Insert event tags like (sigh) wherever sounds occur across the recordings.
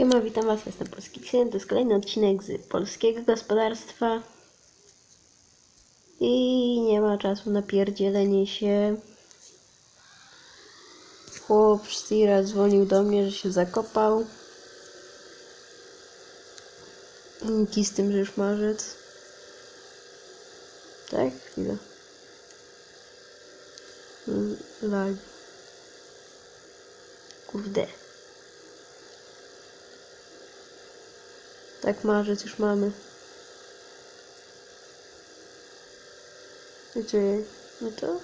Siema, witam was, jestem Polski Ksyen, to jest kolejny odcinek z polskiego gospodarstwa. I nie ma czasu na pierdzielenie się. Chłop Stira dzwonił do mnie, że się zakopał. Niki z tym, że już marzec. Tak? Chwilę. Mm, Live. Kurde. Tak, marzec już mamy. Wiecie, no to.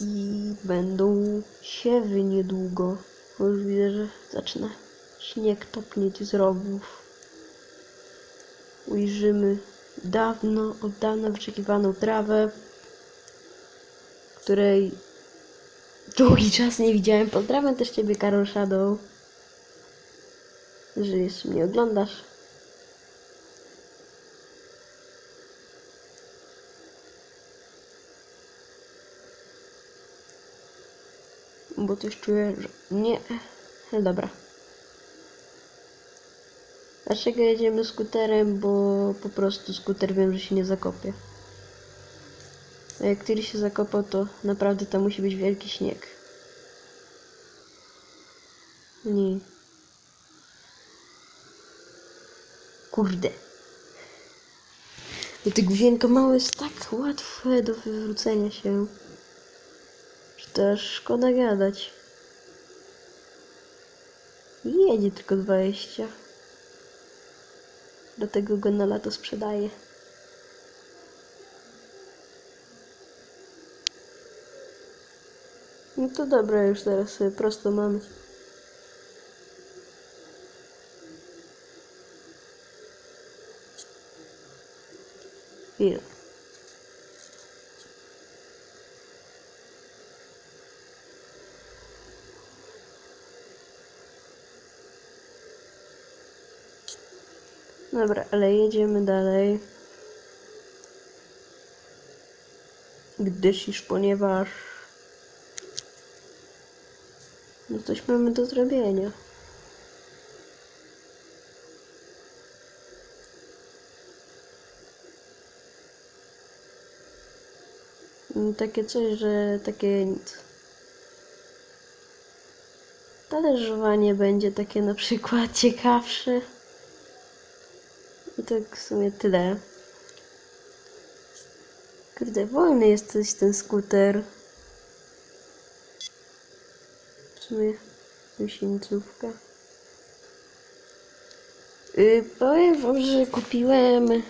I będą siewy niedługo. Bo już widzę, że zaczyna śnieg topnieć z rowów. Ujrzymy dawno, od dawna wyczekiwaną trawę, której długi czas nie widziałem. Pozdrawiam też Ciebie, Karol Shadow że jeszcze mnie oglądasz. Bo coś czuję, że nie. Dobra. Dlaczego jedziemy skuterem? Bo po prostu skuter wiem, że się nie zakopie. A jak Tyr się zakopał, to naprawdę tam musi być wielki śnieg. Nie. Kurde. I to główienko małe jest tak łatwe do wywrócenia się, że to aż szkoda gadać. Jedzie tylko 20. Dlatego go na lato sprzedaję. No to dobra, już teraz sobie prosto mamy. Chwilę. Dobra, ale jedziemy dalej. Gdyż iż ponieważ no coś mamy do zrobienia. Takie coś, że takie. Talerzowanie będzie takie na przykład (laughs) ciekawsze. I tak w sumie tyle. Kurde, wolny jest coś ten skuter. W sumie miesięcówka. Yy, powiem wam, że kupiłem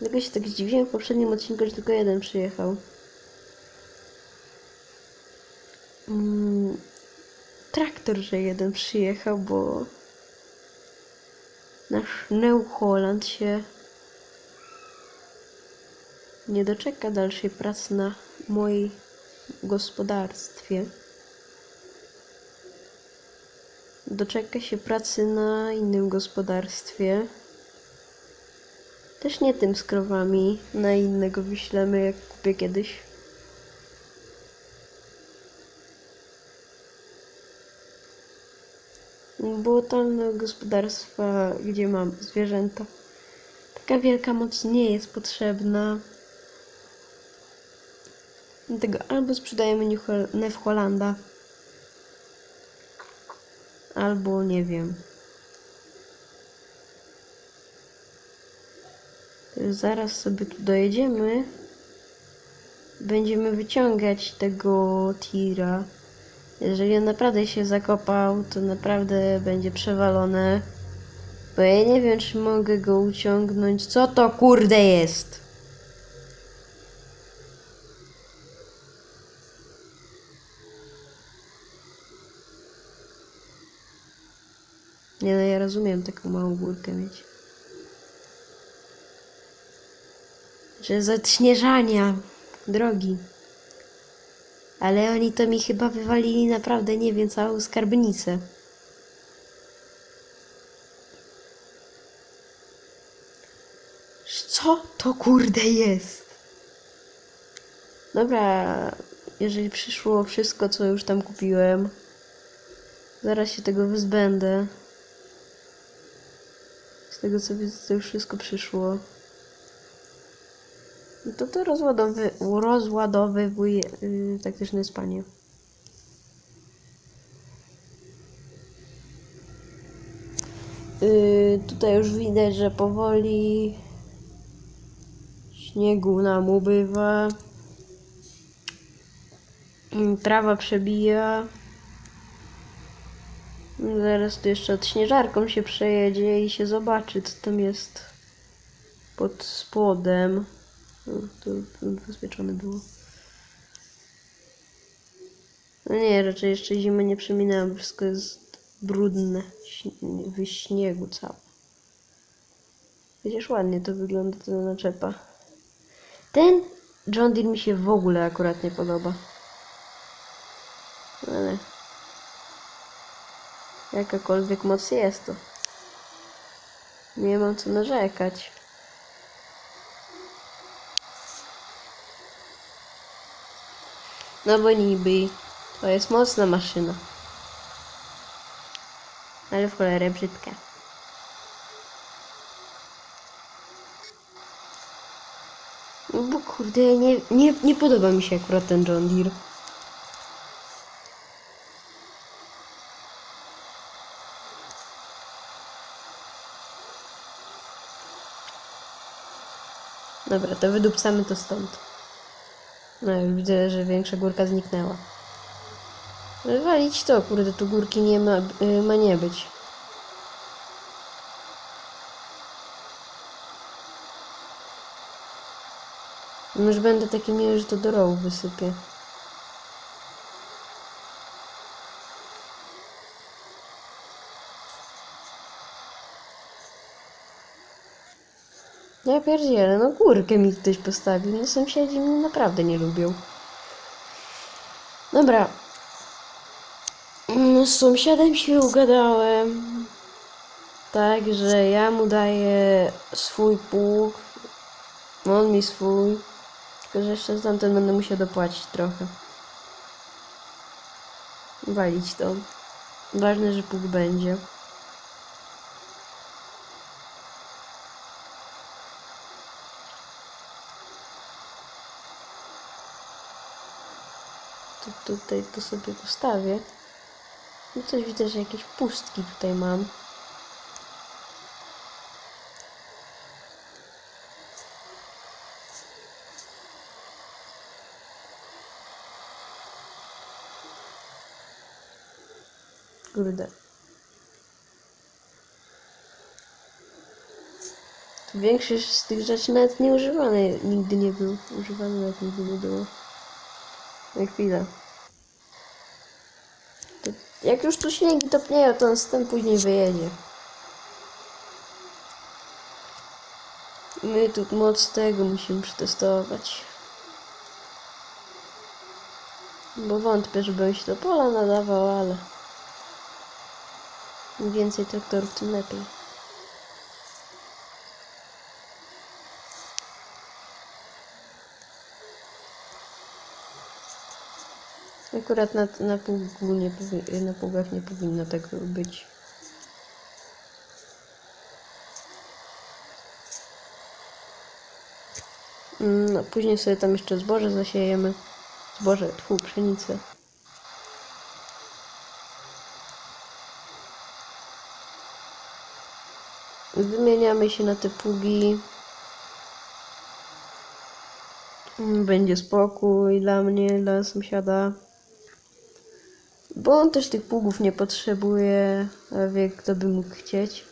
Dlatego się tak zdziwiłem w poprzednim odcinku, że tylko jeden przyjechał. Mm, traktor, że jeden przyjechał, bo nasz New Holland się nie doczeka dalszej pracy na moim gospodarstwie. Doczeka się pracy na innym gospodarstwie. Też nie tym z krowami. Na innego wyślemy, jak kupię kiedyś. Było tam gospodarstwa, gdzie mam zwierzęta. Taka wielka moc nie jest potrzebna. Dlatego albo sprzedajemy New Hollanda, albo nie wiem. Zaraz sobie tu dojedziemy. Będziemy wyciągać tego tira. Jeżeli on naprawdę się zakopał, to naprawdę będzie przewalone. Bo ja nie wiem, czy mogę go uciągnąć. Co to kurde jest? Nie no, ja rozumiem taką małą górkę mieć. Że z odśnieżania drogi. Ale oni to mi chyba wywalili naprawdę, nie wiem, całą skarbnicę. Co to kurde jest? Dobra, jeżeli przyszło wszystko, co już tam kupiłem, Zaraz się tego wyzbędę. Z tego co widzę, to już wszystko przyszło. No to to rozładowy, rozładowywuje yy, taktyczne spanie. Yy, tutaj już widać, że powoli śniegu nam ubywa. Mm, Trawa przebija. Zaraz tu jeszcze od śnieżarką się przejedzie i się zobaczy, co tam jest pod spodem. O, to ubezpieczone było. No nie, raczej jeszcze zimy nie przeminęłam, wszystko jest brudne, w śniegu całe. Chociaż ładnie to wygląda, ta naczepa. Ten John Deere mi się w ogóle akurat nie podoba. Ale jakakolwiek moc jest to. Nie mam co narzekać. No bo niby to jest mocna maszyna. Ale w cholerę brzydka. No bo kurde, nie, nie, nie podoba mi się akurat ten John Deere. Dobra, to wydupcamy to stąd. No już widzę, że większa górka zniknęła. Walić to, kurde, tu górki nie ma, y, ma nie być. Już będę taki miły, że to do rowu wysypię. Ja pierdzielę, no górkę mi ktoś postawił. No sąsiedzi mnie naprawdę nie lubią. Dobra. No, z sąsiadem się ugadałem. Tak, że ja mu daję swój pług. On mi swój. Tylko, że jeszcze tamten będę musiał dopłacić trochę. Walić to. Ważne, że pług będzie. Tu, tutaj to sobie postawię. No coś widzę, że jakieś pustki tutaj mam. Kurde. Większość z tych rzeczy nawet nie używane nigdy nie był. Używane nawet nigdy nie było. Na chwilę. To jak już tu śniegi topnieją, to następny później wyjedzie. My tu moc tego musimy przetestować. Bo wątpię, żeby się do pola nadawał, ale... Im więcej traktorów, tym lepiej. Akurat na, na pługu nie na pługach nie powinno tego być. Mm, No, później sobie tam jeszcze zboże zasiejemy. Zboże, tfu, pszenicę. Wymieniamy się na te pługi. Mm, Będzie spokój dla mnie, dla sąsiada. Bo on też tych pługów nie potrzebuje, a wie kto by mógł chcieć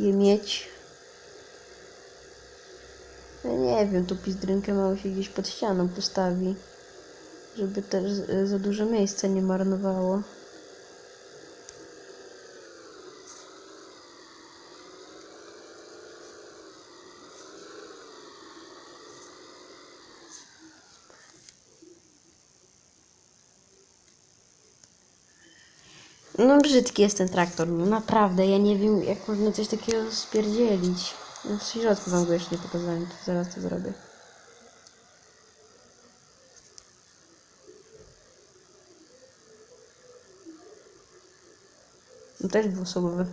je mieć. Ja nie wiem, tu pizdrynkę mało się gdzieś pod ścianą postawi, żeby też za dużo miejsca nie marnowało. No brzydki jest ten traktor, no naprawdę, ja nie wiem jak można coś takiego spierdzielić. No, w środku wam go jeszcze nie pokazałem, to zaraz to zrobię. No też dwuosobowy.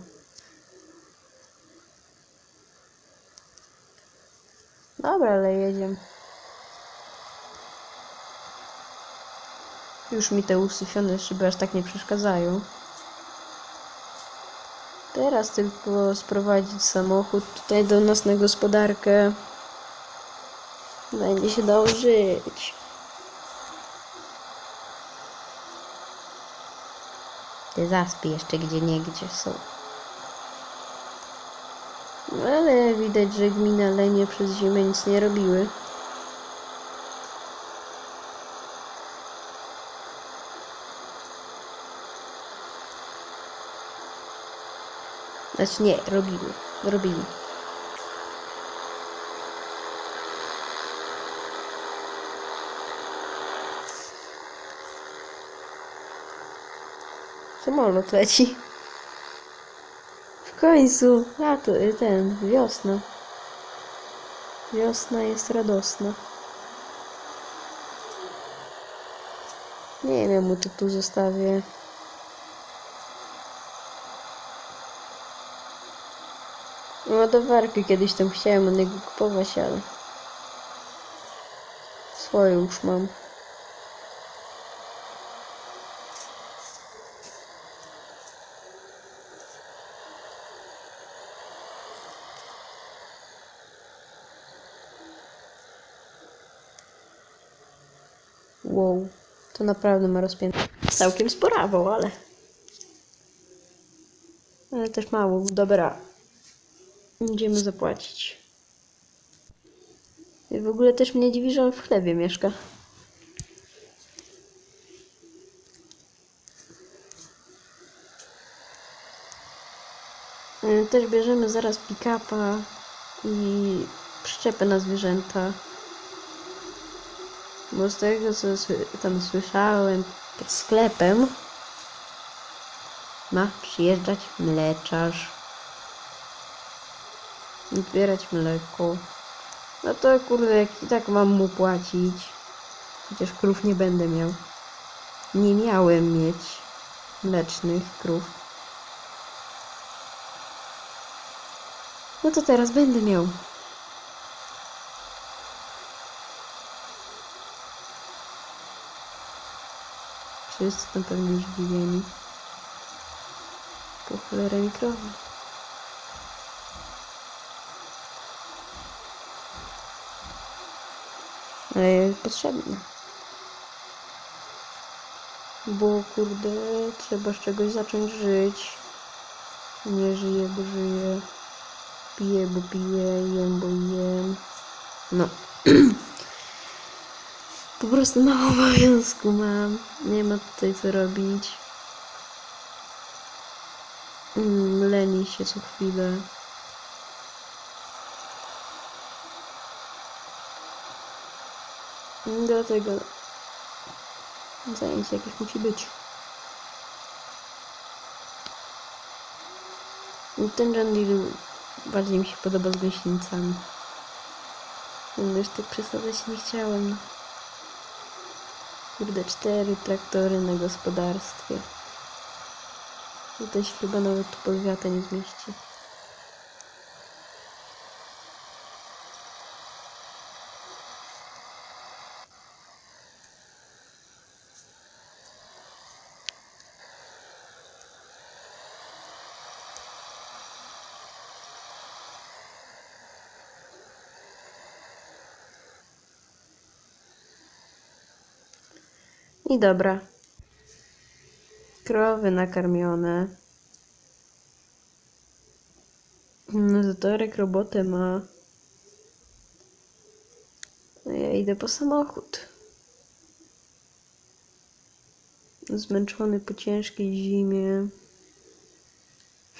Dobra, ale jedziemy. Już mi te usyfione szyby aż tak nie przeszkadzają. Teraz tylko sprowadzić samochód tutaj do nas na gospodarkę. Będzie się dało żyć. Te zaspy jeszcze gdzie niegdzie są. No ale widać, że gmina Lenie przez zimę nic nie robiły. Znaczy nie, robiły. Robili. Samolot leci. W końcu, lato, y, ten, wiosna. Wiosna jest radosna. Nie wiem, mu to tu zostawię. Ładowarkę kiedyś tam chciałem od niego kupować, ale swoją już mam. Wow, to naprawdę ma rozpięte. Całkiem sporawo, ale. Ale też mało. Dobra. Będziemy zapłacić. I w ogóle też mnie dziwi, że on w chlebie mieszka. Y, Też bierzemy zaraz pick-upa i przyczepę na zwierzęta. Bo z tego, co tam słyszałem pod sklepem, ma przyjeżdżać mleczarz. Zbierać mleko. No to kurde, jak i tak mam mu płacić. Chociaż krów nie będę miał. Nie miałem mieć mlecznych krów. No to teraz będę miał. Wszyscy tam pewnie zdziwieni. Po cholerę mi Ale jest potrzebne. Bo kurde, trzeba z czegoś zacząć żyć. Nie żyję, bo żyję. Piję, bo piję. Jem, bo jem. No. (clears throat) po prostu mało obowiązku mam. Nie ma tutaj co robić. Mm, leni się co chwilę. Dlatego zajęcie jakieś musi być. I Ten John Deere bardziej mi się podoba z gąsienicami. Już tak przesadzać nie chciałem. Kurde, cztery traktory na gospodarstwie. Się chyba nawet tu pod nie zmieści. I dobra. Krowy nakarmione. No Zatorek robotę ma. A ja idę po samochód. Zmęczony po ciężkiej zimie.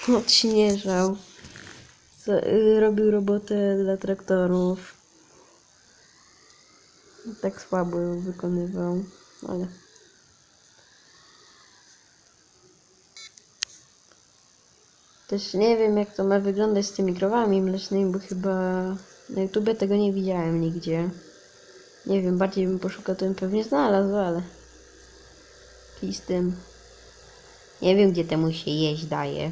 (laughs) Odśnieżał. Y, Robił robotę dla traktorów. Tak słabo ją wykonywał, ale. Też nie wiem, jak to ma wyglądać z tymi krowami mlecznymi, bo chyba na YouTube tego nie widziałem nigdzie. Nie wiem, bardziej bym poszukał, to bym pewnie znalazł, ale. Kij z tym. Nie wiem, gdzie temu się jeść daje.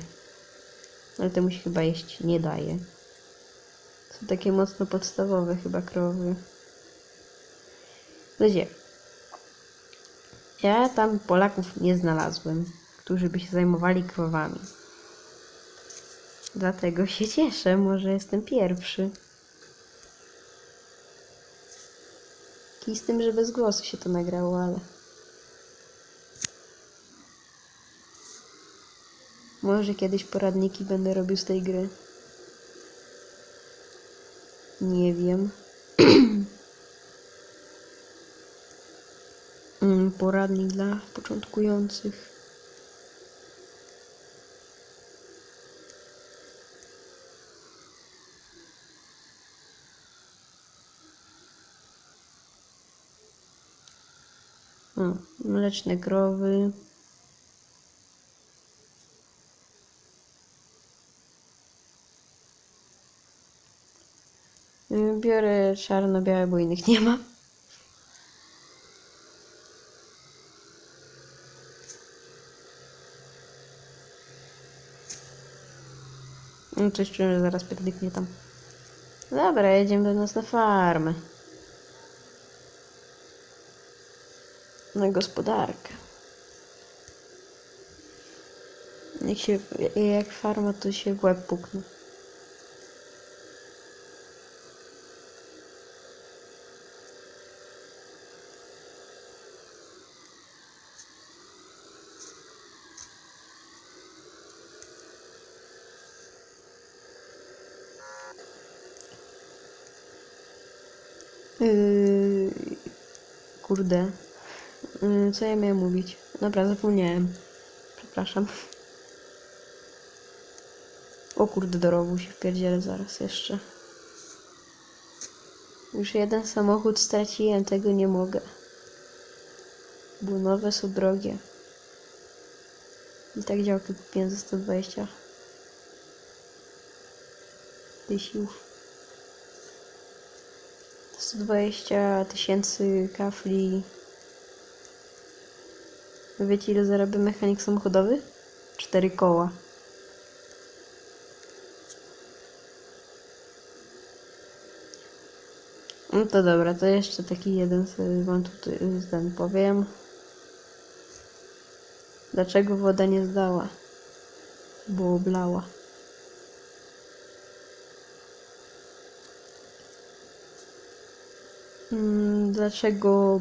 Ale temu się chyba jeść nie daje. Są takie mocno podstawowe chyba krowy. Ludzie. Ja tam Polaków nie znalazłem, którzy by się zajmowali krowami. Dlatego się cieszę, może jestem pierwszy. I z tym, że bez głosu się to nagrało, ale... Może kiedyś poradniki będę robił z tej gry. Nie wiem. Mm, Poradnik dla początkujących. Mleczne krowy. Biorę czarno-białe, bo innych nie ma. No coś czuję, że zaraz pierdyknie tam. Dobra, jedziemy do nas na farmę. Na gospodarkę. Jak się, jak farma, to się w łeb. Yy, kurde. Yy, co ja miałem mówić? Dobra, zapomniałem. Przepraszam. O kurde, do rowu się wpierdzielę zaraz jeszcze. Już jeden samochód straciłem, tego nie mogę. Bo nowe są drogie. I tak działkę kupiłem za 120 tysiów. 120 tysięcy kafli. Wiecie ile zarabia mechanik samochodowy? Cztery koła. No to dobra, to jeszcze taki jeden sobie wam tutaj ten powiem. Dlaczego woda nie zdała? Bo oblała. Mm, dlaczego.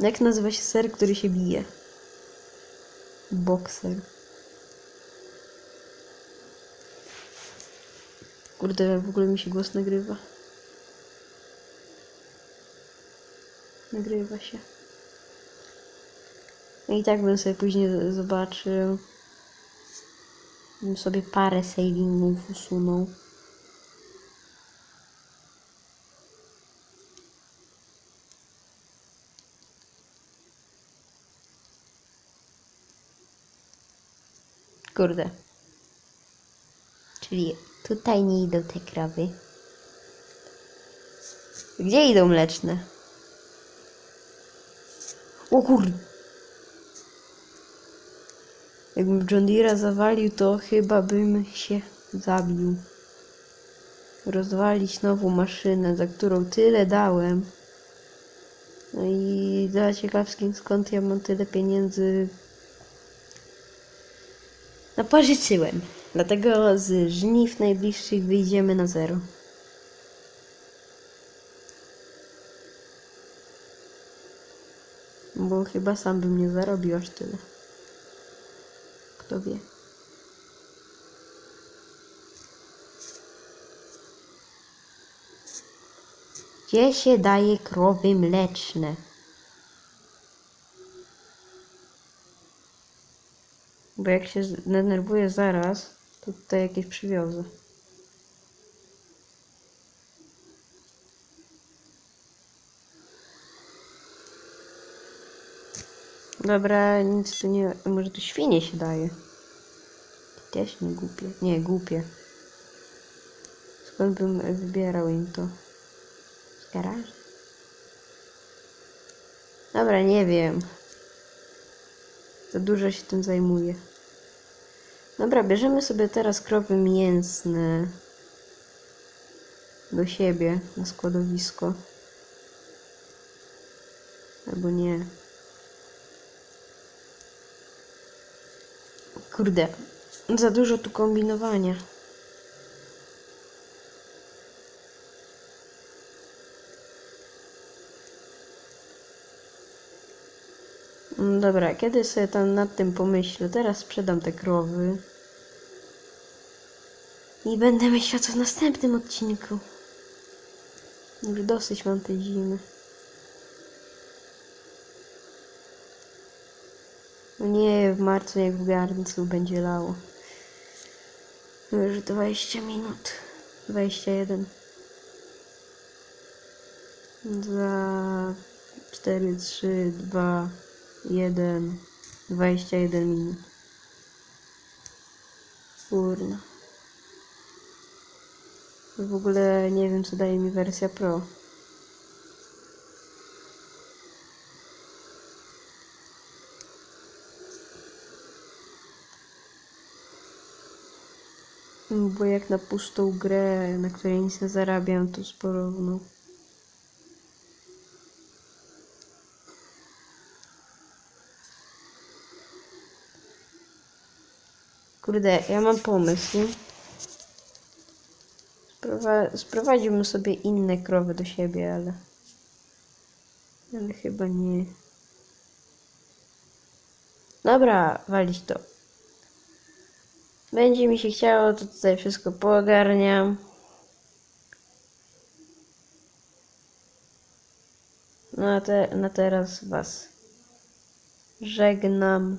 Jak nazywa się ser, który się bije? Bokser. Kurde, w ogóle mi się głos nagrywa. Nagrywa się. No i tak bym sobie później zobaczył. Bym sobie parę savingów usunął. Kurde. Czyli tutaj nie idą te krowy. Gdzie idą mleczne? O kurde. Jakbym John Deere'a zawalił, to chyba bym się zabił. Rozwalić nową maszynę, za którą tyle dałem. No i dla ciekawskim, skąd ja mam tyle pieniędzy no pożyczyłem. Dlatego z żniw najbliższych wyjdziemy na zero. Bo chyba sam bym nie zarobił aż tyle. Kto wie. Gdzie się daje krowy mleczne? Bo jak się zdenerwuję zaraz, to tutaj jakieś przywiozę. Dobra, nic tu nie... Może tu świnie się daje. Też nie głupie. Nie, głupie. Skąd bym wybierał im to? Z? Dobra, nie wiem. Za dużo się tym zajmuję. Dobra, bierzemy sobie teraz krowy mięsne do siebie na składowisko. Albo nie. Kurde, za dużo tu kombinowania. Dobra, kiedy sobie tam nad tym pomyślę, teraz sprzedam te krowy. I będę myślał co w następnym odcinku. Już dosyć mam tej zimy. No nie, w marcu jak w garncu będzie lało. Już 20 minut. 21. Za 4, 3, 2, 1. 21 minut. Kurna. W ogóle nie wiem co daje mi wersja Pro. Bo jak na pustą grę, na której nic nie zarabiam, to sporo, no. Kurde, ja mam pomysł. Sprowa- sprowadziłbym sobie inne krowy do siebie, ale... Ale chyba nie. Dobra, walić to. Będzie mi się chciało, to tutaj wszystko poogarniam. No a te, na teraz was żegnam.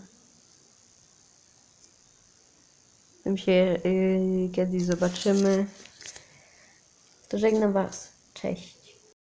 Tym się yy, kiedyś zobaczymy. To żegnam was. Cześć.